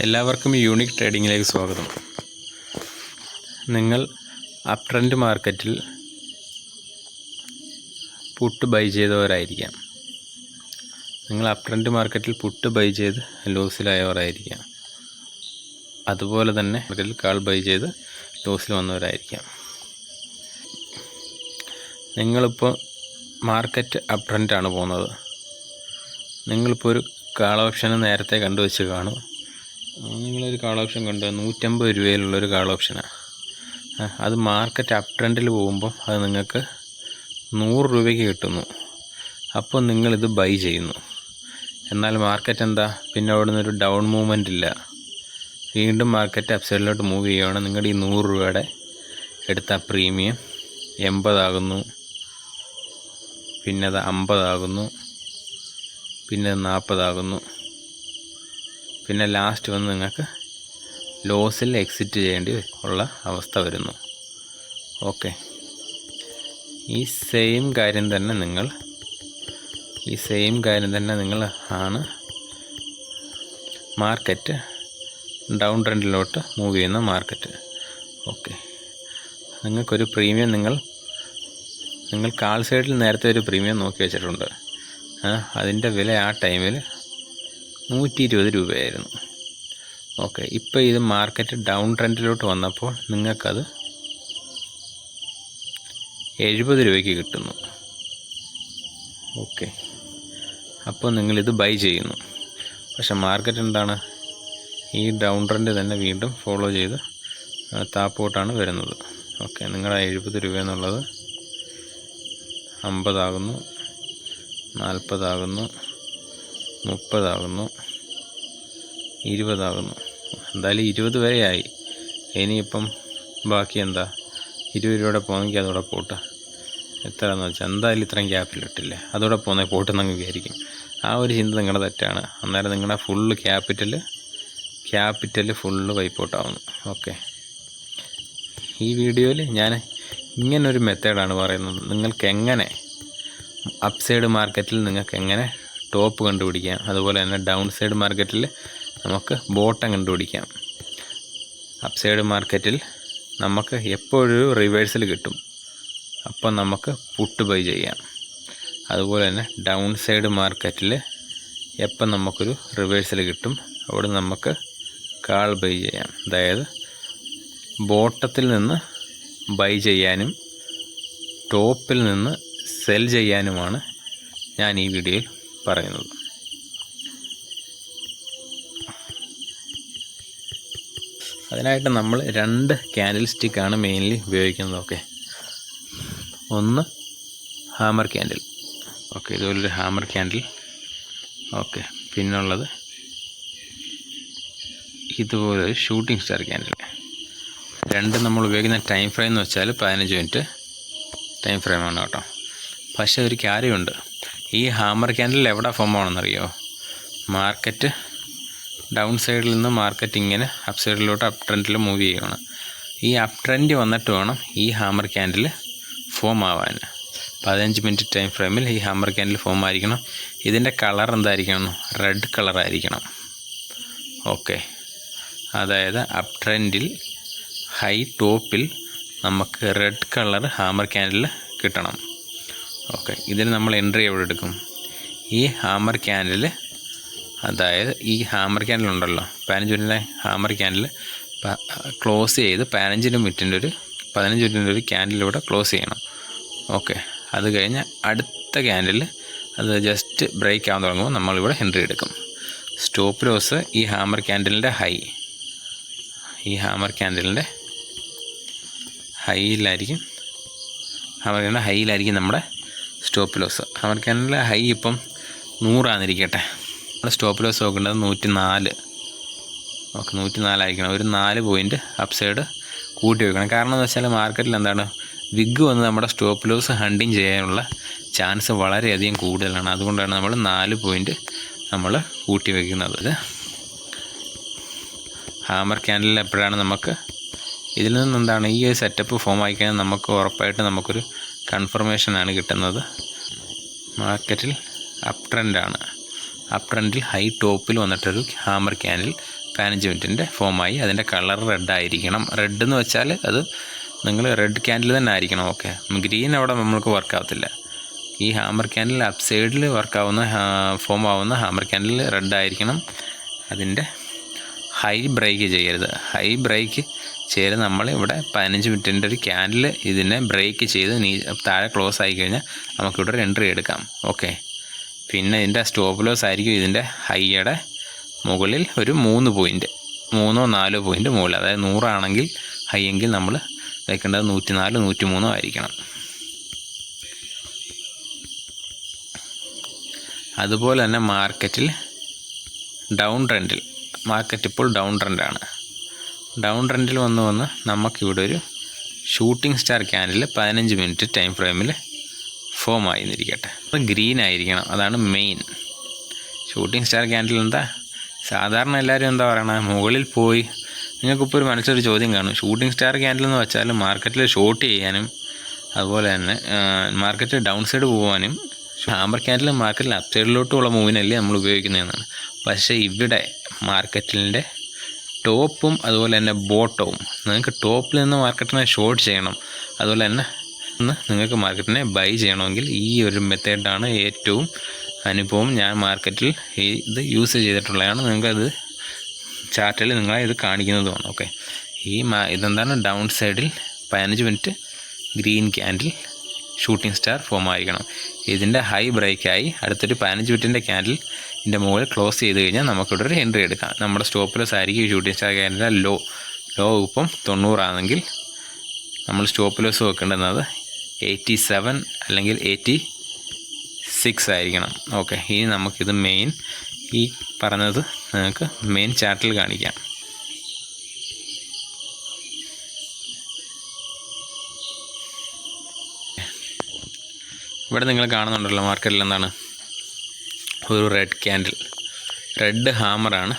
എല്ലാവർക്കും യൂണിക് ട്രേഡിങ്ങിലേക്ക് സ്വാഗതം. നിങ്ങൾ അപ് ട്രെൻഡ് മാർക്കറ്റിൽ പുട്ട് ബൈ ചെയ്തവരായിരിക്കാം. നിങ്ങൾ അപ് ട്രെൻഡ് മാർക്കറ്റിൽ പുട്ട് ബൈ ചെയ്ത് ലോസിലായവരായിരിക്കാം. അതുപോലെ തന്നെ മാർക്കറ്റിൽ കാൾ ബൈ ചെയ്ത് ലോസിൽ വന്നവരായിരിക്കാം. നിങ്ങളിപ്പോൾ മാർക്കറ്റ് അപ് ട്രെൻഡാണ് പോകുന്നത്. നിങ്ങളിപ്പോൾ ഒരു കാൾ ഓപ്ഷന് നേരത്തെ കണ്ടുവച്ച് കാണും. നിങ്ങളൊരു കാൾ ഓപ്ഷൻ കണ്ടു? നൂറ്റമ്പത് രൂപയിലുള്ളൊരു കാൾ ഓപ്ഷനാണ് അത് മാർക്കറ്റ് അപ് ട്രെൻഡിൽ പോകുമ്പോൾ അത് നിങ്ങൾക്ക് നൂറ് രൂപയ്ക്ക് കിട്ടുന്നു. അപ്പോൾ നിങ്ങളിത് ബൈ ചെയ്യുന്നു. എന്നാൽ മാർക്കറ്റ് എന്താ? പിന്നെ അവിടെ നിന്നൊരു ഡൗൺ മൂവ്മെന്റ് ഇല്ല. വീണ്ടും മാർക്കറ്റ് അപ് സൈഡിലോട്ട് മൂവ് ചെയ്യുകയാണ് നിങ്ങളുടെ ഈ നൂറ് രൂപയുടെ എടുത്ത പ്രീമിയം എൺപതാകുന്നു പിന്നെ അത് അമ്പതാകുന്നു പിന്നെ നാൽപ്പതാകുന്നു പിന്നെ ലാസ്റ്റ് വന്ന് നിങ്ങൾക്ക് ലോസിൽ എക്സിറ്റ് ചെയ്യേണ്ടി ഉള്ള അവസ്ഥ വരുന്നു. ഓക്കെ ഈ സെയിം കാര്യം തന്നെ നിങ്ങൾ ഈ സെയിം കാര്യം തന്നെ നിങ്ങൾ ആണ് മാർക്കറ്റ് ഡൗൺ ട്രെൻഡിലോട്ട് മൂവ് ചെയ്യുന്ന മാർക്കറ്റ് ഓക്കെ നിങ്ങൾക്കൊരു പ്രീമിയം നിങ്ങൾ നിങ്ങൾ കാൾ സൈഡിൽ നേരത്തെ ഒരു പ്രീമിയം നോക്കി വെച്ചിട്ടുണ്ട്. അതിന്റെ വില ആ ടൈമിൽ നൂറ്റി ഇരുപത് രൂപയായിരുന്നു. ഓക്കെ ഇപ്പോൾ ഇത് മാർക്കറ്റ് ഡൗൺ ട്രെൻഡിലോട്ട് വന്നപ്പോൾ നിങ്ങൾക്കത് എഴുപത് രൂപയ്ക്ക് കിട്ടുന്നു. ഓക്കെ അപ്പോൾ നിങ്ങളിത് ബൈ ചെയ്യുന്നു. പക്ഷെ മാർക്കറ്റ് എന്താണ്? ഈ ഡൗൺ ട്രെൻഡ് തന്നെ വീണ്ടും ഫോളോ ചെയ്ത് താപ്പോട്ടാണ് വരുന്നത്. ഓക്കെ നിങ്ങളുടെ എഴുപത് രൂപ എന്നുള്ളത് അമ്പതാകുന്നു നാൽപ്പതാകുന്നു മുപ്പതാകുന്നു. ഇരുപതാകുന്നു. എന്തായാലും ഇരുപത് വരെയായി. ഇനിയിപ്പം ബാക്കി എന്താ? ഇരുപത് രൂപയുടെ പോകുന്നെങ്കിൽ അതോടെ പോട്ടെ. എത്രയെന്ന് വെച്ചാൽ എന്തായാലും ഇത്രയും ക്യാപിറ്റലിട്ടില്ലേ അതോടെ പോകുന്ന പോട്ടെന്നങ്ങ് വിചാരിക്കും. ആ ഒരു ചിന്ത നിങ്ങളുടെ തെറ്റാണ്. അന്നേരം നിങ്ങളുടെ ഫുള്ള് ക്യാപിറ്റൽ ക്യാപിറ്റൽ ഫുള്ള് വൈപ്പോട്ടാവുന്നു ഓക്കെ ഈ വീഡിയോയിൽ ഞാൻ ഇങ്ങനൊരു മെത്തേഡാണ് പറയുന്നത്. നിങ്ങൾക്ക് എങ്ങനെ അപ്സൈഡ് മാർക്കറ്റിൽ നിങ്ങൾക്ക് എങ്ങനെ ടോപ്പ് കണ്ടുപിടിക്കാം. അതുപോലെ തന്നെ ഡൗൺ സൈഡ് മാർക്കറ്റിൽ നമുക്ക് ബോട്ടം കണ്ടുപിടിക്കാം. അപ് സൈഡ് മാർക്കറ്റിൽ നമുക്ക് എപ്പോഴൊരു റിവേഴ്സൽ കിട്ടും. അപ്പോൾ നമുക്ക് പുട്ട് ബൈ ചെയ്യാം. അതുപോലെ തന്നെ ഡൗൺ സൈഡ് മാർക്കറ്റിൽ എപ്പം നമുക്കൊരു റിവേഴ്സൽ കിട്ടും അവിടെ നമുക്ക് കാൾ ബൈ ചെയ്യാം. അതായത് ബോട്ടത്തിൽ നിന്ന് ബൈ ചെയ്യാനും ടോപ്പിൽ നിന്ന് സെൽ ചെയ്യാനുമാണ് ഞാൻ ഈ വീഡിയോയിൽ പറയുന്നത്. അതിനായിട്ട് നമ്മൾ രണ്ട് ക്യാൻഡിൽ സ്റ്റിക്കാണ് മെയിൻലി ഉപയോഗിക്കുന്നത് ഓക്കെ ഒന്ന് ഹാമർ ക്യാൻഡിൽ ഓക്കെ ഇതുപോലൊരു ഹാമർ ക്യാൻഡിൽ ഓക്കെ പിന്നുള്ളത് ഇതുപോലൊരു ഷൂട്ടിംഗ് സ്റ്റാർ ക്യാൻഡിൽ രണ്ട് നമ്മൾ ഉപയോഗിക്കുന്ന ടൈം ഫ്രെയിം എന്ന് വെച്ചാൽ പതിനഞ്ച് മിനിറ്റ് ടൈം ഫ്രെയിമാണ് കേട്ടോ. പക്ഷേ ഒരു കാര്യമുണ്ട് ഈ ഹാമർ ക്യാൻഡിൽ എവിടെ ഫോം ആണെന്നറിയോ? മാർക്കറ്റ് ഡൗൺ സൈഡിൽ നിന്ന് മാർക്കറ്റ് ഇങ്ങനെ അപ് സൈഡിലോട്ട് അപ് ട്രെൻഡിൽ മൂവ് ചെയ്യുകയാണ് ഈ അപ് ട്രെൻഡ് വന്നിട്ട് വേണം ഈ ഹാമർ ക്യാൻഡിൽ ഫോം ആവാൻ. പതിനഞ്ച് മിനിറ്റ് ടൈം ഫ്രെയിമിൽ ഈ ഹാമർ ക്യാൻഡിൽ ഫോം ആയിരിക്കണം. ഇതിന്റെ കളർ എന്തായിരിക്കണം? റെഡ് കളർ ആയിരിക്കണം. ഓക്കെ അതായത് അപ് ട്രെൻഡിൽ ഹൈ ടോപ്പിൽ നമുക്ക് റെഡ് കളർ ഹാമർ ക്യാൻഡിൽ കിട്ടണം. ഓക്കെ. ഇതിന് നമ്മൾ എൻട്രി എവിടെ എടുക്കും? ഈ ഹാമർ ക്യാൻഡിൽ അതായത് ഈ ഹാമർ ക്യാൻഡിൽ ഉണ്ടല്ലോ പതിനഞ്ച് മിനിറ്റിന്റെ ഹാമർ ക്യാൻഡിൽ ക്ലോസ് ചെയ്ത് പതിനഞ്ചിന് മിനിറ്റിന്റെ ഒരു പതിനഞ്ച് മിനിറ്റിന്റെ ഒരു ക്യാൻഡിലൂടെ ക്ലോസ് ചെയ്യണം. ഓക്കെ. അത് കഴിഞ്ഞ് അടുത്ത ക്യാൻഡിൽ അത് ജസ്റ്റ് ബ്രേക്ക് ആവാൻ തുടങ്ങുമ്പോൾ നമ്മളിവിടെ എൻട്രി എടുക്കും. സ്റ്റോപ്പ് ലോസ് ഈ ഹാമർ ക്യാൻഡിലിന്റെ ഹൈ ഈ ഹാമർ ക്യാൻഡിലിന്റെ ഹൈയിലായിരിക്കും ഹാമർ ക്യാൻഡിൽ ഹൈയിലായിരിക്കും നമ്മുടെ സ്റ്റോപ്പ് ലോസ്. അവർക്ക് നല്ല ഹൈ ഇപ്പം നൂറാന്നിരിക്കട്ടെ. നമ്മുടെ സ്റ്റോപ്പ് ലോസ് നോക്കേണ്ടത് നൂറ്റി നാല് ഓക്കെ നൂറ്റി നാലായിരിക്കണം ഒരു നാല് പോയിന്റ് അപ്സൈഡ് സൈഡ് കൂട്ടി വെക്കണം. കാരണം എന്ന് വെച്ചാൽ മാർക്കറ്റിൽ എന്താണ് വിഗ് വന്ന് നമ്മുടെ സ്റ്റോപ്പ് ലോസ് ഹണ്ടിങ് ചെയ്യാനുള്ള ചാൻസ് വളരെയധികം കൂടുതലാണ്. അതുകൊണ്ടാണ് നമ്മൾ നാല് പോയിന്റ് നമ്മൾ കൂട്ടി വയ്ക്കുന്നത് ഹാമർ ക്യാൻഡിൽ എപ്പോഴാണ് നമുക്ക് ഇതിൽ നിന്ന് എന്താണ് ഈ ഒരു സെറ്റപ്പ് ഫോം ആയിക്കഴിഞ്ഞാൽ നമുക്ക് ഉറപ്പായിട്ട് നമുക്കൊരു കൺഫർമേഷനാണ് കിട്ടുന്നത്. മാർക്കറ്റിൽ അപ് ട്രെൻഡാണ് അപ് ട്രെൻഡിൽ ഹൈ ടോപ്പിൽ വന്നിട്ടൊരു ഹാമർ ക്യാനിൽ പതിനഞ്ച് മിനിറ്റിന്റെ ഫോമായി. അതിന്റെ കളർ റെഡ് ആയിരിക്കണം റെഡ് എന്ന് വെച്ചാൽ അത് നിങ്ങൾ റെഡ് ക്യാൻഡിൽ തന്നെ ആയിരിക്കണം. ഓക്കെ. ഗ്രീൻ അവിടെ നമ്മൾക്ക് വർക്ക് ആവത്തില്ല. ഈ ഹാമർ ക്യാൻഡിൽ അപ് സൈഡിൽ വർക്കാവുന്ന ഫോം ആവുന്ന ഹാമർ ക്യാൻഡിൽ റെഡ് ആയിരിക്കണം അതിന്റെ ഹൈ ബ്രേക്ക് ചെയ്യരുത്. ഹൈ ബ്രേക്ക് ചെയ്ത് നമ്മൾ ഇവിടെ പതിനഞ്ച് മിനിറ്റിന്റെ ഒരു ക്യാൻഡിൽ ഇതിനെ ബ്രേക്ക് ചെയ്ത് നീ താഴെ ക്ലോസ് ആയി കഴിഞ്ഞാൽ നമുക്കിവിടെ ഒരു എൻട്രി എടുക്കാം. ഓക്കെ. പിന്നെ ഇതിന്റെ സ്റ്റോപ്പ് ലോസ് ആയിരിക്കും ഇതിന്റെ ഹൈയുടെ മുകളിൽ ഒരു മൂന്ന് പോയിന്റ് മൂന്നോ നാലോ പോയിന്റ് മുകളിൽ. അതായത് നൂറാണെങ്കിൽ ഹൈ എങ്കിൽ നമ്മൾ വെക്കേണ്ടത് നൂറ്റി നാല് നൂറ്റി മൂന്നോ ആയിരിക്കണം. അതുപോലെ തന്നെ മാർക്കറ്റിൽ ഡൗൺ ട്രെൻഡിൽ. മാർക്കറ്റ് ഇപ്പോൾ ഡൗൺ ട്രെൻഡാണ്. ഡൗൺ ട്രെൻഡിൽ വന്ന് വന്ന് നമുക്കിവിടെ ഒരു ഷൂട്ടിംഗ് സ്റ്റാർ ക്യാൻഡിൽ പതിനഞ്ച് മിനിറ്റ് ടൈം ഫ്രെയിമിൽ ഫോം ആയിരിക്കട്ടെ അപ്പോൾ ഗ്രീൻ ആയിരിക്കണം. അതാണ് മെയിൻ ഷൂട്ടിംഗ് സ്റ്റാർ ക്യാൻഡിൽ എന്താ? സാധാരണ എല്ലാവരും എന്താ പറയണത് മുകളിൽ പോയി നിങ്ങൾക്കിപ്പോൾ ഒരു മനസ്സിലൊരു ചോദ്യം കാണും. ഷൂട്ടിംഗ് സ്റ്റാർ ക്യാൻഡിൽ എന്ന് വെച്ചാൽ മാർക്കറ്റിൽ ഷോർട്ട് ചെയ്യാനും അതുപോലെ തന്നെ മാർക്കറ്റ് ഡൗൺ സൈഡ് പോകാനും ഹാമ്പർ ക്യാൻഡിൽ മാർക്കറ്റിൽ അപ്പ് സൈഡിലോട്ടുള്ള മൂവിനല്ലേ നമ്മൾ ഉപയോഗിക്കുന്നതെന്നാണ്. പക്ഷേ ഇവിടെ മാർക്കറ്റിന്റെ ടോപ്പും അതുപോലെ തന്നെ ബോട്ടവും. നിങ്ങൾക്ക് ടോപ്പിൽ നിന്ന് മാർക്കറ്റിനെ ഷോർട്ട് ചെയ്യണം. അതുപോലെ തന്നെ നിങ്ങൾക്ക് മാർക്കറ്റിനെ ബൈ ചെയ്യണമെങ്കിൽ ഈ ഒരു മെത്തേഡാണ് ഏറ്റവും അനുഭവം ഞാൻ മാർക്കറ്റിൽ ഇത് യൂസ് ചെയ്തിട്ടുള്ളതാണ്. നിങ്ങൾക്കത് ചാർട്ടിൽ നിങ്ങളെ ഇത് കാണിക്കുന്നതുമാണ്. ഓക്കെ ഈ ഇതെന്താണ്? ഡൗൺ സൈഡിൽ പതിനഞ്ച് minute green candle shooting star form ആയിരിക്കണം. ഇതിന്റെ ഹൈ ബ്രേക്കായി അടുത്തൊരു പതിനഞ്ച് മിനിറ്റിന്റെ ക്യാൻഡിൽ ഇതിന്റെ മുകളിൽ ക്ലോസ് ചെയ്ത് കഴിഞ്ഞാൽ നമുക്കിവിടെ ഒരു എൻട്രി എടുക്കാം. നമ്മുടെ സ്റ്റോപ്പിലോസ് ആയിരിക്കും ഈ ഷൂട്ടിംഗ് സ്റ്റാർ ക്യാൻഡിന്റെ ലോ ലോ ഇപ്പം തൊണ്ണൂറാണെങ്കിൽ നമ്മൾ സ്റ്റോപ്പ് ലോസ് വെക്കേണ്ടുന്നത് എയ്റ്റി സെവൻ അല്ലെങ്കിൽ എയ്റ്റി സിക്സ് ആയിരിക്കണം. ഓക്കെ ഇനി നമുക്കിത് മെയിൻ ഈ പറഞ്ഞത് നിങ്ങൾക്ക് മെയിൻ ചാർട്ടിൽ കാണിക്കാം. ഇവിടെ നിങ്ങൾ കാണുന്നുണ്ടല്ലോ മാർക്കറ്റിൽ എന്താണ്? ഒരു റെഡ് ക്യാൻഡിൽ റെഡ് ഹാമറാണ്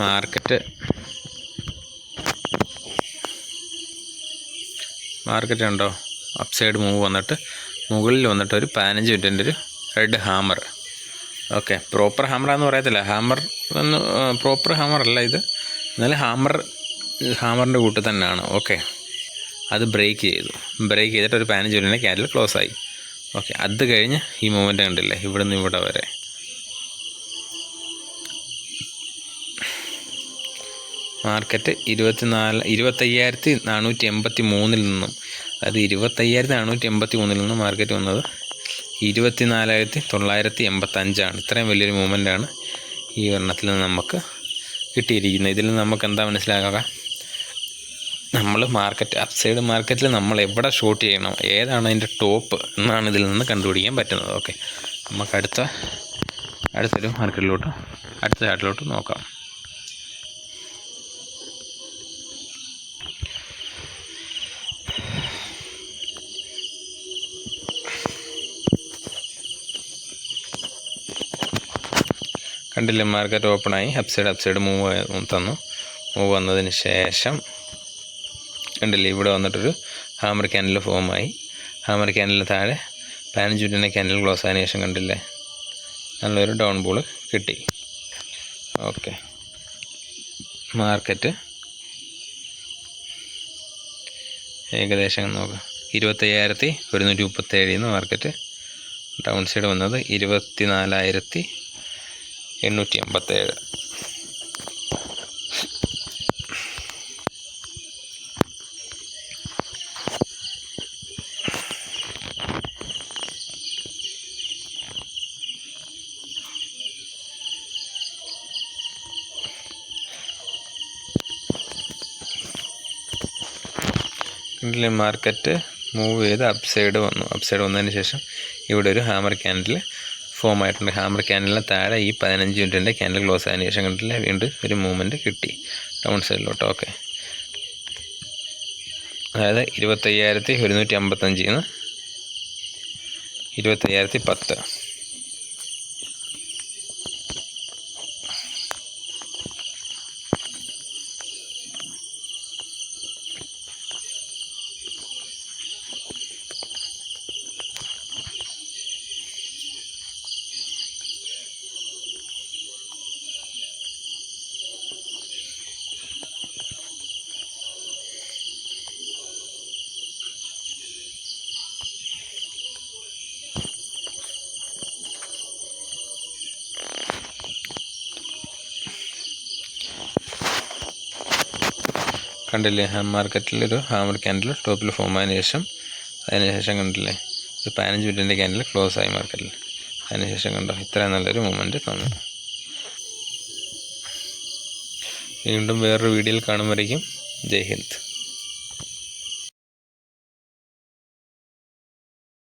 മാർക്കറ്റ് മാർക്കറ്റ് ഉണ്ടോ? അപ് സൈഡ് മൂവ് വന്നിട്ട് മുകളിൽ വന്നിട്ട് ഒരു പതിനഞ്ച് മിനിറ്റിന്റെ ഒരു റെഡ് ഹാമർ ഓക്കെ പ്രോപ്പർ ഹാമറാന്ന് പറയത്തില്ല. ഹാമർ എന്ന് പ്രോപ്പർ ഹാമർ അല്ല ഇത്. എന്നാലും ഹാമർ ഹാമറിന്റെ കൂട്ട് തന്നെയാണ്. ഓക്കെ അത് ബ്രേക്ക് ചെയ്തു. ബ്രേക്ക് ചെയ്തിട്ട് ഒരു പതിനഞ്ച് മിനിറ്റിന്റെ ക്യാൻഡിൽ ക്ലോസ് ആയി. ഓക്കെ അത് കഴിഞ്ഞ് ഈ മൂവ്മെന്റ് കണ്ടില്ലേ? ഇവിടെ നിന്ന് ഇവിടെ വരെ. മാർക്കറ്റ് ഇരുപത്തിനാല് ഇരുപത്തയ്യായിരത്തി നാനൂറ്റി എൺപത്തി മൂന്നിൽ നിന്നും അതായത് ഇരുപത്തയ്യായിരത്തി നാനൂറ്റി എൺപത്തി മൂന്നിൽ നിന്നും മാർക്കറ്റ് വന്നത് ഇരുപത്തിനാലായിരത്തി തൊള്ളായിരത്തി എൺപത്തഞ്ചാണ് ഇത്രയും വലിയൊരു മൂവ്മെന്റാണ് ഈ ഒരെണ്ണത്തിൽ നിന്ന് നമുക്ക് കിട്ടിയിരിക്കുന്നത്. ഇതിൽ നിന്ന് നമുക്ക് എന്താ മനസ്സിലാക്കുക നമ്മൾ മാർക്കറ്റ് അപ്സൈഡ് സൈഡ് മാർക്കറ്റിൽ നമ്മൾ എവിടെ ഷോർട്ട് ചെയ്യണം ഏതാണ് അതിന്റെ ടോപ്പ് എന്നാണ് ഇതിൽ നിന്ന് കണ്ടുപിടിക്കാൻ പറ്റുന്നത്. ഓക്കെ. നമുക്ക് അടുത്ത അടുത്തൊരു മാർക്കറ്റിലോട്ട് അടുത്ത ചാട്ടിലോട്ട് നോക്കാം. കണ്ടില്ലേ മാർക്കറ്റ് ഓപ്പണായി അപ്സൈഡ് അപ്സൈഡ് സൈഡ് മൂവ് തന്നു. മൂവ് വന്നതിന് ശേഷം കണ്ടില്ലേ ഇവിടെ വന്നിട്ടൊരു ഹാമർ ക്യാനൽ ഫോമായി ഹാമർ ക്യാനലിന് താഴെ പതിനഞ്ച് ക്യാനൽ ക്ലോസ് ആയതിനു ശേഷം കണ്ടില്ലേ നല്ലൊരു ഡൗൺ ബോൾ കിട്ടി. ഓക്കെ മാർക്കറ്റ് ഏകദേശം നോക്കാം. ഇരുപത്തയ്യായിരത്തി ഒരുന്നൂറ്റി മുപ്പത്തേഴിൽ നിന്ന് മാർക്കറ്റ് ഡൗൺ സൈഡ് വന്നത് ഇരുപത്തി നാലായിരത്തി എണ്ണൂറ്റി അമ്പത്തേഴ് ഇതിൽ മാർക്കറ്റ് മൂവ് ചെയ്ത് അപ്സൈഡ് വന്നു. അപ്സൈഡ് സൈഡ് വന്നതിന് ശേഷം ഇവിടെ ഒരു ഹാമർ ക്യാൻഡിൽ ഫോം ആയിട്ടുണ്ട് ഹാമർ ക്യാനലിന് താഴെ ഈ പതിനഞ്ച് മിനിറ്റിന്റെ ക്യാനൽ ക്ലോസ് ആയതിനു ശേഷം കണ്ടില്ല വീണ്ടും ഒരു മൂവ്മെന്റ് കിട്ടി. ഡൗൺ സൈഡിലോട്ട്. ഓക്കെ. അതായത് ഇരുപത്തയ്യായിരത്തി ഒരുന്നൂറ്റി അമ്പത്തഞ്ചിൽ നിന്ന് ഇരുപത്തയ്യായിരത്തി പത്ത്. കണ്ടില്ലേ? ഹാം മാർക്കറ്റിലൊരു ഹാമർ ക്യാൻഡിൽ ടോപ്പിൽ ഫോം ആയതിനു ശേഷം അതിനുശേഷം കണ്ടില്ലേ? ഒരു പതിനഞ്ച് മിനിറ്റിന്റെ ക്യാൻഡിൽ ക്ലോസ് ആയി മാർക്കറ്റിൽ അതിനുശേഷം കണ്ടോ? ഇത്രയും നല്ലൊരു മൂമെന്റ് തന്നു. വീണ്ടും വേറൊരു വീഡിയോയിൽ കാണുമ്പോഴേക്കും. ജയ് ഹിന്ദ്.